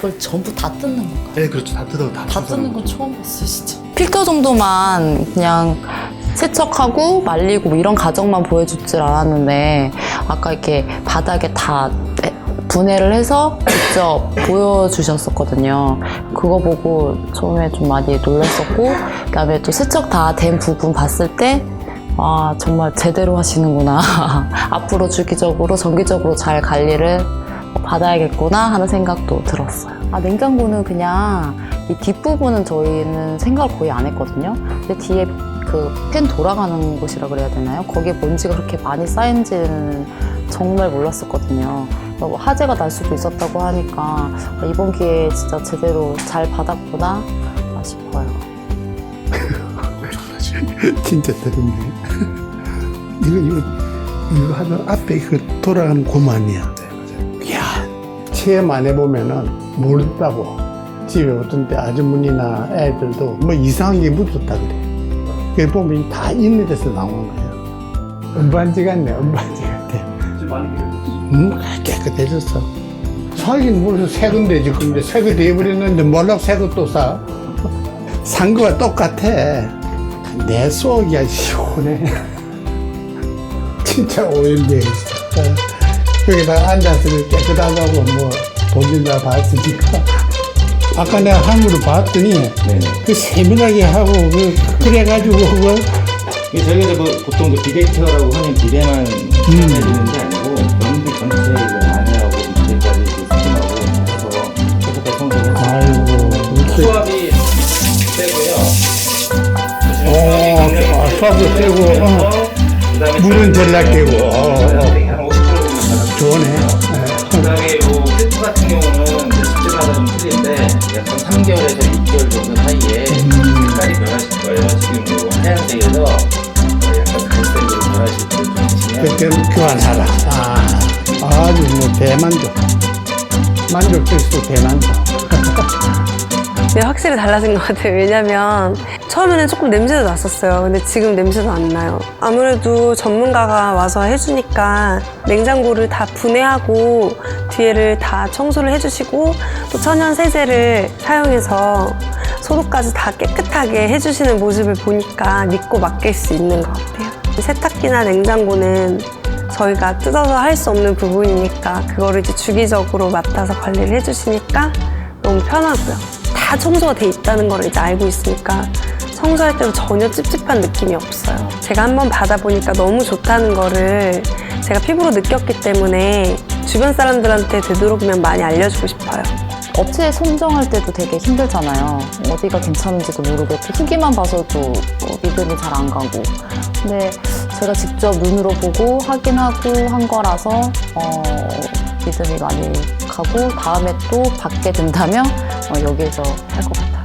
그걸 전부 다 뜯는 건가요? 네, 그렇죠. 다 뜯어 다, 다 뜯어. 뜯는 건 처음 봤어요, 진짜. 필터 정도만 그냥 세척하고 말리고 뭐 이런 과정만 보여줄 줄 알았는데 아까 이렇게 바닥에 다 분해를 해서 직접 보여주셨었거든요. 그거 보고 처음에 좀 많이 놀랐었고 그다음에 또 세척 다 된 부분 봤을 때 아, 정말 제대로 하시는구나. 앞으로 주기적으로, 정기적으로 잘 관리를 받아야겠구나 하는 생각도 들었어요. 아, 냉장고는 그냥 이 뒷부분은 저희는 생각을 거의 안 했거든요. 근데 뒤에 그팬 돌아가는 곳이라 그래야 되나요? 거기에 먼지가 그렇게 많이 쌓인지는 정말 몰랐었거든요. 뭐 화재가 날 수도 있었다고 하니까 아, 이번 기회에 진짜 제대로 잘 받았구나 싶어요. 진짜 더럽네. 이거 이거 이거 하면 앞에 그 돌아가는 고만이야. 이야 체험 안 해보면은 모른다고. 집에 어떤 때 아주머니나 애들도 뭐 이상한 게 묻었다 그래. 그래 보면 다 인터넷에서 나오는 거야. 은반지 같네, 은반지 같아. 음, 깨끗해졌어. 사긴 무슨 새건 되지. 근데 새거 돼버렸는데 몰라 새거 또 사. 산 거와 똑같아. 내 속이 아주 시원해. 진짜 오일돼 있어. 여기다 앉았으면 깨끗하다고 뭐 본인다 봤으니까. 아까 내가 한으로 봤더니 네네. 그 세밀하게 하고 그 그래가지고 이게 저희가 뭐 보통 그 비데이터라고 하는 비데만 해주는 게 아니고 연비 전체를 안내하고 밑에까지 스팀하고 해서 깨끗하게 청소를 해서 아이고 수압이 세고요. 오, 아, 수압도 세고, 어. 물은 전락 되고, 어, 경우는 이제 집집마다 좀 틀린데 약간 3개월에서 6개월 정도 사이에 색깔이 변하실 거예요. 지금 요 하얀색에서 약간 갈색으로 변하실 때좀 계시면 그때 교환하라. 아, 아주 뭐 대만족. 만족했어, 대만족. 네, 확실히 달라진 것 같아요. 왜냐면 처음에는 조금 냄새도 났었어요. 근데 지금 냄새도 안 나요. 아무래도 전문가가 와서 해주니까 냉장고를 다 분해하고 뒤에를 다 청소를 해주시고 또 천연 세제를 사용해서 소독까지 다 깨끗하게 해주시는 모습을 보니까 믿고 맡길 수 있는 것 같아요. 세탁기나 냉장고는 저희가 뜯어서 할 수 없는 부분이니까 그거를 이제 주기적으로 맡아서 관리를 해주시니까 너무 편하고요. 다 청소가 돼 있다는 걸 이제 알고 있으니까 청소할 때도 전혀 찝찝한 느낌이 없어요. 제가 한번 받아보니까 너무 좋다는 거를 제가 피부로 느꼈기 때문에 주변 사람들한테 되도록이면 많이 알려주고 싶어요. 업체 선정할 때도 되게 힘들잖아요. 어디가 괜찮은지도 모르겠고 후기만 봐서도 어, 믿음이 잘 안 가고. 근데 제가 직접 눈으로 보고 확인하고 한 거라서 어, 믿음이 많이 가고 다음에 또 받게 된다면 어, 여기에서 할 것 같아요.